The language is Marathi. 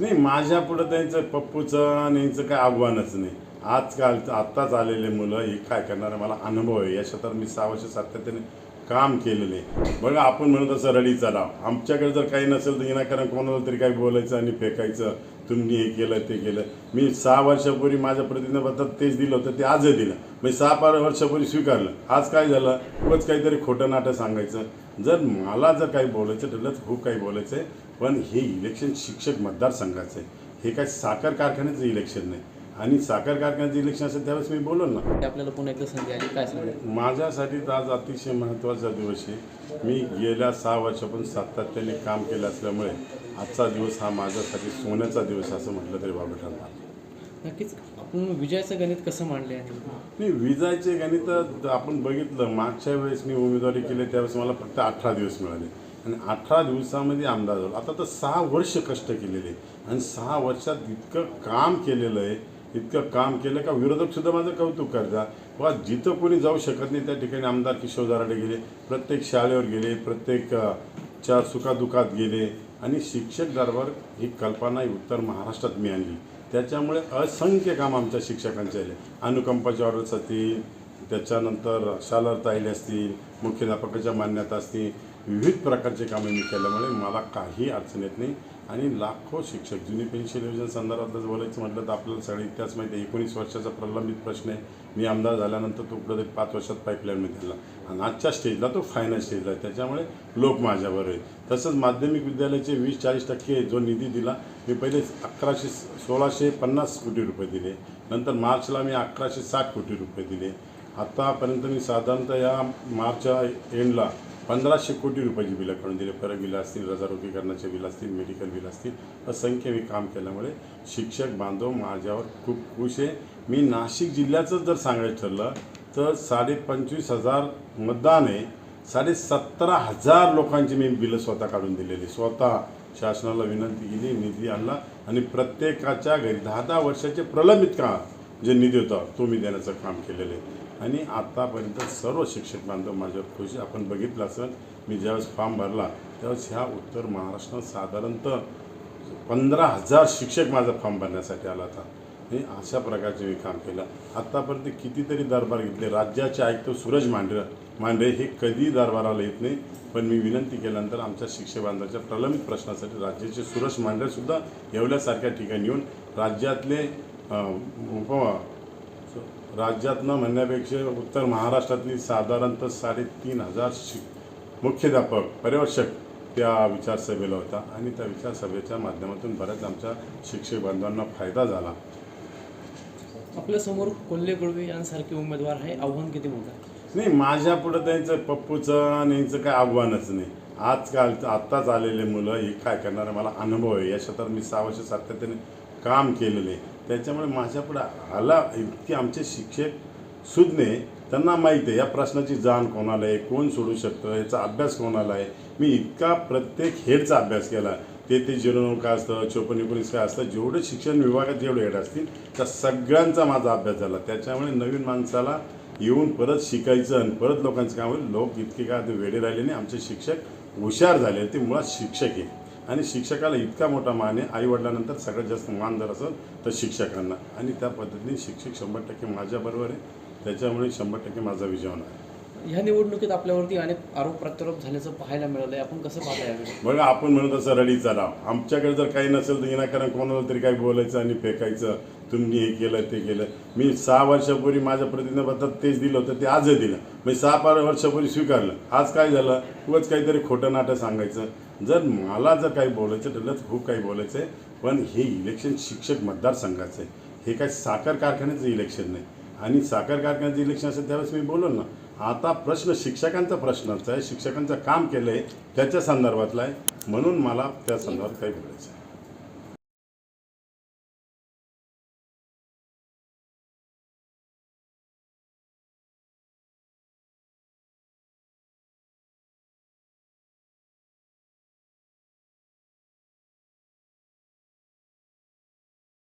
नाही माझ्या पुढं त्यांचं पप्पूचं आणि यांचं काय आव्हानच नाही. आजकाल आत्ताच आलेले मुलं हे काय करणार मला अनुभव आहे. या क्षेत्रात मी सहा वर्ष सातत्याने काम केलेलं आहे. बघा आपण म्हणत असं रडीचा डाव. आमच्याकडे जर काही नसेल तर विनाकारण कोणाला तरी काही बोलायचं आणि फेकायचं तुम्ही हे केलं ते केलं. मी सहा वर्षापूर्वी माझ्या प्रतिज्ञापत्रात तेच दिलं होतं ते आजही दिलं. मी सहा बारा वर्षापूर्वी स्वीकारलं. आज काय झालं? खूपच काहीतरी खोटं नाटं सांगायचं. जर मला जर काही बोलायचं ठरलं तर खूप काही बोलायचं आहे. पण हे इलेक्शन शिक्षक मतदारसंघाचं आहे. हे काय साखर कारखान्याचं इलेक्शन नाही. आणि साखर कारखान्याचं इलेक्शन असेल त्यावेळेस मी बोललो ना. आपल्याला पुन्हा एकदा संधी आली. काय सांगेल? माझ्यासाठी आज अतिशय महत्त्वाचा दिवस आहे. मी गेल्या सहा वर्षापासून सातत्याने काम केलं असल्यामुळे आजचा दिवस हा माझ्यासाठी सोन्याचा दिवस असं म्हटलं तरी बाबा ठरणार. नक्कीच. आपण विजयाचं गणित कसं मांडले आहे? नाही विजायचे गणित आपण बघितलं. मागच्या वेळेस मी उमेदवारी केली त्यावेळेस मला फक्त अठरा दिवस मिळाले. आणि अठरा दिवसामध्ये आमदार झालो. आता तर सहा वर्ष कष्ट केलेले. आणि सहा वर्षात इतकं काम केलेलं आहे. इतकं काम केलं का विरोधक सुद्धा माझं कौतुक करतात. वा जिथं कोणी जाऊ शकत नाही त्या ठिकाणी आमदार किशोर दराडे गेले प्रत्येक शाळेवर गेले प्रत्येक च्या सुखादुखात गेले. आणि शिक्षक दरबार ही कल्पना ही उत्तर महाराष्ट्रात मी आणली त्याच्यामुळे असंख्य काम आमच्या शिक्षकांचे आले. अनुकंपाच्या ऑर्डर्स असतील त्याच्यानंतर शालर ताईले असतील मुख्याध्यापकाच्या मान्यता असतील विविध प्रकारचे कामे मी केल्यामुळे मला काही अडचण येत नाही. आणि लाखो शिक्षक जुनी पेन्शन योजना संदर्भात जर बोलायचं म्हटलं तर आपल्याला सगळं इतिहास माहिती आहे. एकोणीस वर्षाचा प्रलंबित प्रश्न आहे. मी आमदार झाल्यानंतर तो कुठं पाच वर्षात पाईपलाईनमध्ये दिला आणि आजच्या स्टेजला तो फायनल स्टेजला आहे. त्याच्यामुळे लोक माझ्यावर आहे तसंच माध्यमिक विद्यालयाचे वीस चाळीस टक्के जो निधी दिला मी पहिले अकराशे सोळाशे पन्नास कोटी रुपये दिले. नंतर मार्चला मी अकराशे साठ कोटी रुपये दिले. आत्तापर्यंत मी साधारणतः या मार्चच्या एंडला पंधराशे कोटी रुपयाची बिलं काढून दिले. फरक बिलं असतील रजारोगीकरणाचे बिल असतील मेडिकल बिल असतील असंख्य मी काम केल्यामुळे शिक्षक बांधव माझ्यावर खूप खुश आहे. मी नाशिक जिल्ह्याचंच जर सांगायचं ठरलं तर साडे पंचवीस हजार मतदान आहे साडे सतरा हजार लोकांची मी बिलं स्वतः काढून दिलेली. स्वतः शासनाला विनंती केली निधी आणला आणि प्रत्येकाच्या घरी दहा दहा वर्षाचे प्रलंबित का जे निधी होता तो मी देण्याचं काम केलेलं आहे. आणि आत्तापर्यंत सर्व शिक्षक बांधव माझ्यावर खुश आपण बघितलं असेल मी ज्यावेळेस फॉर्म भरला त्यावेळेस ह्या उत्तर महाराष्ट्रात साधारणतः पंधरा हजार शिक्षक माझा फॉर्म भरण्यासाठी आला होता. हे अशा प्रकारचे मी काम केलं. आत्तापर्यंत कितीतरी दरबार घेतले. राज्याचे आयुक्त सूरज मांढरे मांढरे हे कधी दरबाराला येत नाही पण मी विनंती केल्यानंतर आमच्या शिक्षक बांधवाच्या प्रलंबित प्रश्नासाठी राज्याचे सुरेश मांढरेसुद्धा येवल्यासारख्या ठिकाणी येऊन राज्यातले उप राज्यातनं म्हणण्यापेक्षा उत्तर महाराष्ट्रातली साधारणतः साडेतीन हजार शिक मुख्याध्यापक पर्यवेक्षक त्या विचारसभेला होता. आणि त्या विचारसभेच्या माध्यमातून बऱ्याच आमच्या शिक्षक बांधवांना फायदा झाला. आपल्यासमोर कोल्हे गुळवे यांसारखे उमेदवार आहे. आव्हान किती मोठं? नाही माझ्या पुढं त्यांचं पप्पूचं आणि यांचं काय आव्हानच नाही. आजकाल आत्ताच आलेले मुलं हे काय करणार मला अनुभव आहे. या क्षेत्रात मी सहा वर्ष सातत्याने काम केलेलं आहे. त्याच्यामुळे माझ्यापुढं आला इतके आमचे शिक्षक सुज्ञे त्यांना माहीत आहे या प्रश्नाची जाण कोणाला आहे कोण सोडू शकतं याचा अभ्यास कोणाला आहे? मी इतका प्रत्येक हेडचा अभ्यास केला. ते ते झिरो नऊ काय असतं चोपन्न एकोणीस काय असतं जेवढे शिक्षण विभागात जेवढे हेड असतील त्या सगळ्यांचा माझा अभ्यास झाला. त्याच्यामुळे नवीन माणसाला येऊन परत शिकायचं आणि परत लोकांचं काम होईल. लोक इतके काय ते वेडे राहिले नाही. आमचे शिक्षक हुशार झाले. ते मुळात शिक्षक आहे आणि शिक्षकाला इतका मोठा मान आहे आईवडिलानंतर सगळ्यात जास्त मान जर असेल तर शिक्षकांना. आणि त्या पद्धतीने शिक्षक शंभर टक्के माझ्याबरोबर आहे. त्याच्यामुळे शंभर टक्के माझा विजय होणार आहे. ह्या निवडणुकीत आपल्यावरती अनेक आरोप प्रत्यारोप झाल्याचं पाहायला मिळालं आहे आपण कसं पाहता यावेळी? बघा आपण म्हणत असं रडीचा डाव आमच्याकडे जर काही नसेल तर विनाकारण कोणाला तरी काही बोलायचं आणि फेकायचं. तुम्ही हे केलं ते केलं. मी सहा वर्षापूर्वी माझ्या प्रतिज्ञापत्रात तेच दिलं होतं ते आजही दिलं. मी सहा बारा वर्षापूर्वी स्वीकारलं. आज काय झालं? उगाच काहीतरी खोटं नाटं सांगायचं. जर मला जर काही बोलायचं ठरलं तर खूप काही बोलायचं आहे पण हे इलेक्शन शिक्षक मतदारसंघाचं आहे. हे काय साखर कारखान्याचं इलेक्शन नाही. आणि साखर कारखान्याचं इलेक्शन असेल त्यावेळेस मी बोलो ना आता प्रश्न शिक्षकांचा प्रश्नच आहे शिक्षकांचं काम केलं आहे त्याच्या संदर्भातला आहे. म्हणून मला त्या संदर्भात काही बोलायचं आहे.